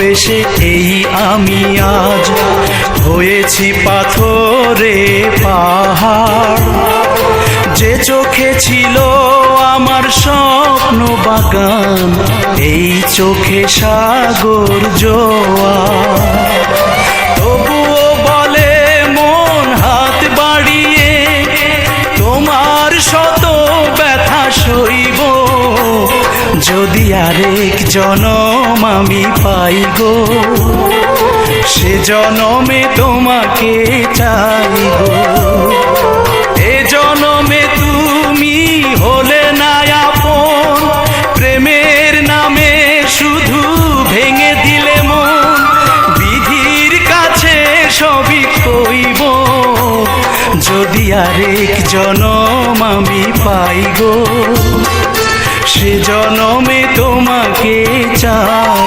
ভালোবেসে এই আমি আজ হয়েছি পাথরে পাহাড়। যে চোখে ছিল আমার স্বপ্ন বাগান, এই চোখে সাগর জোয়া তবুও বলে মন হাত বাড়িয়ে, তোমার শত যদি আরেক জনম আমি পাই গো, সে জনমে তোমাকে চাই গো। এ জনমে তুমি হলে না আপন, প্রেমের নামে শুধু ভেঙে দিলে মন, বিধির কাছে সবই কইব। যদি আরেক জনম আমি পাই গো সে জনমে তোমাকে চাই।